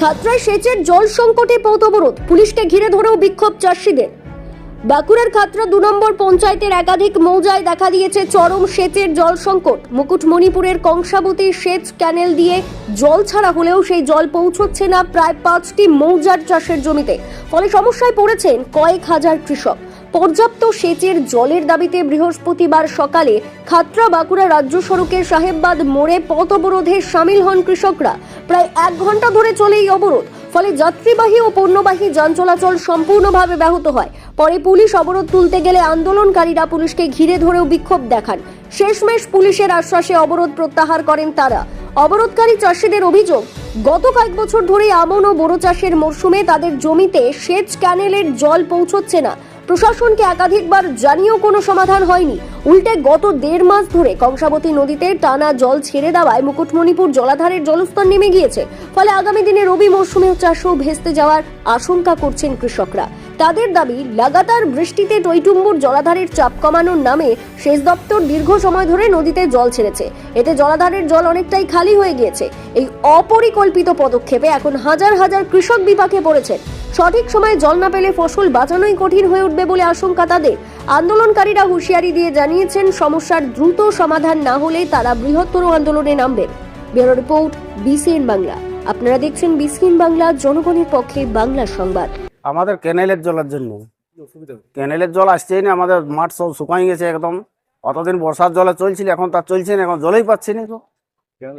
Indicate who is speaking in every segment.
Speaker 1: খাতড়ায় সেচের জল সংকটে পথ অবরোধ পুলিশকে ঘিরে ধরেও বিক্ষোভ চাষিদের। বাঁকুড়ার খাতড়া দু নম্বর পঞ্চায়েতের একাধিক মৌজায় দেখা দিয়েছে চরম সেচের জল সংকট। মুকুটমণিপুরের কংসাবতী সেচ ক্যানেল দিয়ে জল ছাড়া হলেও সেই জল পৌঁছচ্ছে না প্রায় পাঁচটি মৌজার চাষের জমিতে। ফলে সমস্যায় পড়েছেন কয়েক হাজার কৃষক। পর্যাপ্ত সেচের জলের দাবিতে বৃহস্পতিবার সকালে খাতড়া বাঁকুড়া রাজ্য সড়কের সাহেববাদ মোড়ে পথ অবরোধে সামিল হন কৃষকরা। প্রায় এক ঘণ্টা ধরে চলে এই অবরোধ, ফলে যাত্রীবাহী ও পণ্যবাহী যান চলাচল সম্পূর্ণভাবে ব্যাহত হয়। পরে পুলিশ অবরোধ তুলতে গেলে আন্দোলনকারীরা পুলিশকে ঘিরে ধরেও বিক্ষোভ দেখান। শেষমেশ পুলিশের আশ্বাসে অবরোধ প্রত্যাহার করেন তারা। অবরোধকারী চাষিদের অভিযোগ, গত কয়েক বছর ধরে আমন ও বোরো চাষের মরশুমে তাদের জমিতে সেচ ক্যানেলের জল পৌঁছচ্ছে না। প্রশাসনকে একাধিকবার জানিয়েও কোনো সমাধান হয়নি। উল্টে গত দেড় মাস ধরে কংসাবতী নদীতে টানা জল ছেড়ে দেওয়ায় মুকুটমণিপুর জলাধারের জলস্তর নেমে গিয়েছে। ফলে আগামী দিনে রবি মরশুমেও চাষও ভেস্তে যাওয়ার আশঙ্কা করছেন কৃষকরা। তাদের দাবি, লাগাতার বৃষ্টিতে টৈটুম্বুর জলাধারের চাপ কমানোর নামে সেচ দপ্তর দীর্ঘ সময় ধরে নদীতে জল ছেড়েছে। এতে জলাধারের জল অনেকটাই খালি হয়ে গিয়েছে। এই অপরিকল্পিত পদক্ষেপে এখন হাজার হাজার কৃষক বিপাকে পড়েছেন। সঠিক সময়ে জল না পেলে ফসল বাঁচানোই কঠিন হয়ে উঠবে বলে আশঙ্কা তাদের। আন্দোলনকারীরা হুঁশিয়ারি দিয়ে জানিয়েছেন সমস্যার দ্রুত সমাধান না হলে তারা বৃহত্তর আন্দোলনে নামবেন। Bureau report BCN Bangla. আপনারা দেখছেন বিসিএন বাংলা জনগণের পক্ষে বাংলা সংবাদ।
Speaker 2: আমাদের ক্যানেলের জলের জন্য। ক্যানেলের জল আসছেই না আমাদের মাঠ সব শুকাই গেছে একদম। অতদিন বর্ষার জলে চলছিল এখন তার চলছে না এখন জলেই পাচ্ছি না। তো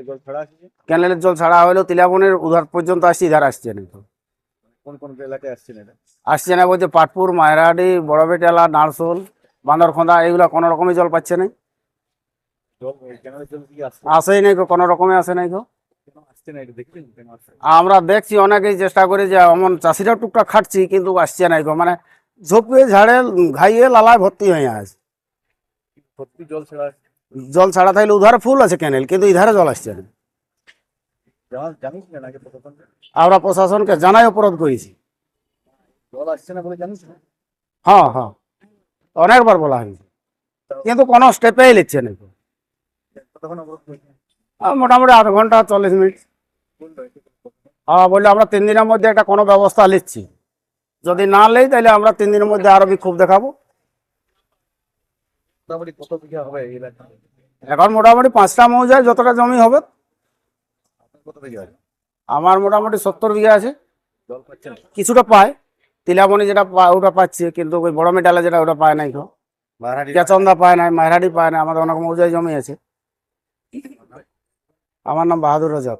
Speaker 3: জল ছাড়া আছে
Speaker 2: ক্যানেলের জল ছাড়া হলেও তিলাবনের উধার পর্যন্ত আসছে ইধার আসছে না। তো
Speaker 3: কোন কোন এলাকায় আসছে না এটা?
Speaker 2: আসছে না বলতে পাটপুর মায়রাডি বড়বেটালা নারসোল বান্দরখোঁদা এগুলো কোনো রকমই জল পাচ্ছে না আসেই নাই গো, কোনো রকমে আসে নাই গো? আমরা দেখছি অনেকেই চেষ্টা করি যে এমন চাষিরাও টুকটাক খাটছি কিন্তু আসছে নাই গো। মানে ঝোপিয়ে ঝাড়ে ঘাইয়ে লালায় ভর্তি হয়ে আছে।
Speaker 3: জল ছাড়া?
Speaker 2: জল ছাড়া থাকলে উধারে ফুল আছে ক্যানেল কিন্তু ইধারে জল আসছে না। আমরা প্রশাসনকে জানাই অপরাধ করেছি। হ্যাঁ হ্যাঁ। অনেকবার বলা হয়েছে। কিন্তু কোনো স্টেপেই লিখছে না। মোটামুটি আধ ঘণ্টা চল্লিশ মিনিট? হ্যাঁ বললে আমরা তিন দিনের মধ্যে একটা কোনো ব্যবস্থা নিচ্ছি যদি না নেই তাহলে আমরা তিন দিনের মধ্যে আরও বিক্ষোভ দেখাবো। এখন মোটামুটি পাঁচটা মৌজায় যতটা জমি হবে
Speaker 3: আপনার কত বিঘা আছে
Speaker 2: আমার মোটামুটি সত্তর বিঘা আছে। কিছুটা পায়। তিলাবনি যেটা ওটা পাচ্ছে কিন্তু ওই বড় মেডালা যেটা ওটা পায় নাই কেউ কেচন্দা পায় নাই মাইরাডি পায় না আমাদের অনেক মৌজায় জমি আছে। আমার নাম বাহাদুর রাজাক